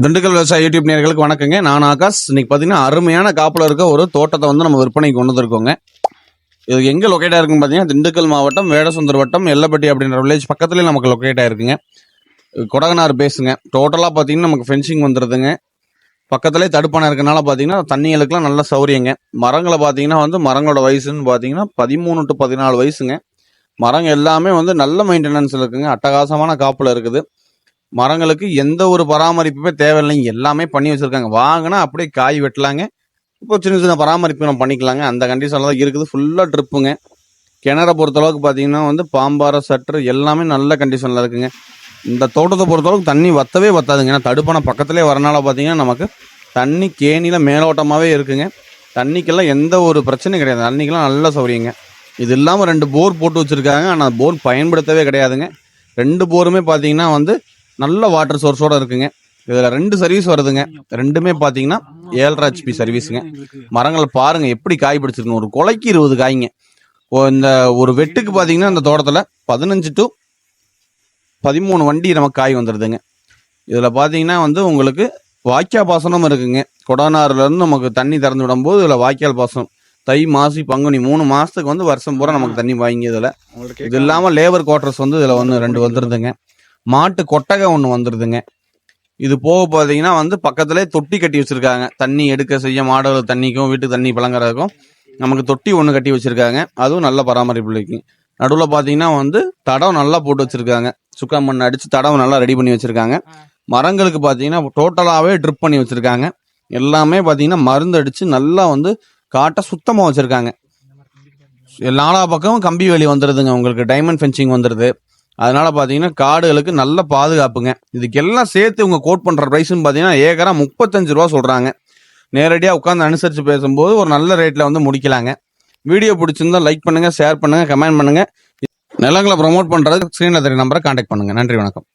திண்டுக்கல் விவசாய யூடியூப் நேர்களுக்கு வணக்கங்க. நான் ஆகாஷ். இன்னைக்கு பார்த்தீங்கன்னா அருமையான காப்பில் இருக்க ஒரு தோட்டத்தை வந்து நம்ம விற்பனைக்கு கொண்டு வந்திருக்கோங்க. இது எங்கே லொக்கேட் ஆயிருக்குன்னு பார்த்தீங்கன்னா திண்டுக்கல் மாவட்டம் வேடசுந்தர் வட்டம் எல்லப்பட்டி அப்படின்ற வில்லேஜ் பக்கத்துலேயே நமக்கு லொக்கேட் ஆயிருக்குங்க. கொடகனார் பேசுங்க டோட்டலாக பார்த்தீங்கன்னா நமக்கு ஃபென்சிங் வந்துடுதுங்க பக்கத்துலேயே தடுப்பான இருக்கனால பார்த்தீங்கன்னா தண்ணிகளுக்குலாம் நல்ல சௌரியங்க. மரங்களை பார்த்தீங்கன்னா வந்து மரங்களோட வயசுன்னு பார்த்தீங்கன்னா பதிமூணு டு பதினாலு வயசுங்க. மரம் எல்லாமே வந்து நல்ல மெயின்டெனன்ஸ் இருக்குங்க. அட்டகாசமான காப்பில் இருக்குது. மரங்களுக்கு எந்த ஒரு பராமரிப்புமே தேவையில்லைங்க எல்லாமே பண்ணி வச்சுருக்காங்க. வாங்கினா அப்படியே காய் வெட்டலாங்க. இப்போ சின்ன சின்ன பராமரிப்பு நம்ம பண்ணிக்கலாங்க. அந்த கண்டிஷனில் தான் இருக்குது. ஃபுல்லாக ட்ரிப்புங்க கிணறை பொறுத்தளவுக்கு பார்த்தீங்கன்னா வந்து பாம்பார சற்று எல்லாமே நல்ல கண்டிஷனில் இருக்குங்க. இந்த தோட்டத்தை பொறுத்தளவுக்கு தண்ணி வத்தவே வத்தாதுங்க. ஏன்னா தடுப்பான பக்கத்துலேயே வரனால பார்த்தீங்கன்னா நமக்கு தண்ணி கேணியில் மேலோட்டமாகவே இருக்குங்க. தண்ணிக்கெல்லாம் எந்த ஒரு பிரச்சனையும் கிடையாது. தண்ணிக்கெல்லாம் நல்ல சௌரியங்க இது இல்லாமல் ரெண்டு போர் போட்டு வச்சுருக்காங்க. ஆனால் போர் பயன்படுத்தவே கிடையாதுங்க. ரெண்டு போருமே பார்த்தீங்கன்னா வந்து நல்ல வாட்டர் சோர்ஸோட இருக்குங்க. இதில் ரெண்டு சர்வீஸ் வருதுங்க. ரெண்டுமே பார்த்தீங்கன்னா ஏழரை ஹெச்பி சர்வீஸுங்க மரங்கள் பாருங்க எப்படி காய் பிடிச்சிருக்கு ஒரு கொலைக்கு இருபது காய்ங்க. இந்த ஒரு வெட்டுக்கு பார்த்தீங்கன்னா இந்த தோட்டத்தில் பதினஞ்சு டு பதிமூணு வண்டி நமக்கு காய் வந்துடுதுங்க இதில் பார்த்தீங்கன்னா வந்து உங்களுக்கு வாய்க்கால் பாசனம் இருக்குங்க. கொடநாறுலேருந்து நமக்கு தண்ணி திறந்து விடும்போது இதில் வாய்க்கால் பாசனம். தை மாசி பங்குனி மூணு மாதத்துக்கு வந்து வருஷம் பூரா நமக்கு தண்ணி வாங்கி இதில். இது இல்லாமல் லேபர் குவார்ட்டர்ஸ் வந்து இதில் வந்து ரெண்டு வந்துருதுங்க. மாட்டு கொட்டகை ஒன்று வந்துடுதுங்க இது போக பார்த்தீங்கன்னா வந்து பக்கத்துலேயே தொட்டி கட்டி வச்சுருக்காங்க. தண்ணி எடுக்க செய்ய மாடுகள் தண்ணிக்கும் வீட்டுக்கு தண்ணி பழங்குறதுக்கும் நமக்கு தொட்டி ஒன்று கட்டி வச்சுருக்காங்க. அதுவும் நல்ல பராமரிப்பு இருக்குங்க நடுவில் பார்த்தீங்கன்னா வந்து தடம் நல்லா போட்டு வச்சுருக்காங்க. சுக்கா மண் அடித்து தடம் நல்லா ரெடி பண்ணி வச்சுருக்காங்க. மரங்களுக்கு பார்த்தீங்கன்னா டோட்டலாகவே ட்ரிப் பண்ணி வச்சுருக்காங்க. எல்லாமே பார்த்தீங்கன்னா மருந்து அடித்து நல்லா வந்து காட்டை சுத்தமாக வச்சுருக்காங்க. நாலா பக்கமும் கம்பி வேலி வந்துடுதுங்க உங்களுக்கு டைமண்ட் ஃபென்சிங் வந்துடுது அதனால பார்த்தீங்கன்னா காடுகளுக்கு நல்ல பாதுகாப்புங்க. இதுக்கெல்லாம் சேர்த்து இவங்க கோட் பண்ணுற ப்ரைஸ்னு பார்த்தீங்கன்னா ஏக்கரா முப்பத்தஞ்சு ரூபா சொல்கிறாங்க நேரடியாக உட்காந்து அனுசரித்து பேசும்போது ஒரு நல்ல ரேட்டில் வந்து முடிக்கலாங்க. வீடியோ பிடிச்சிருந்தா லைக் பண்ணுங்கள் ஷேர் பண்ணுங்கள் கமெண்ட் பண்ணுங்கள் நிலங்களை ப்ரமோட் பண்ணுறதுக்கு ஸ்க்ரீனில் தெரிய நம்பரை காண்டாக்ட் பண்ணுங்கள் நன்றி வணக்கம்.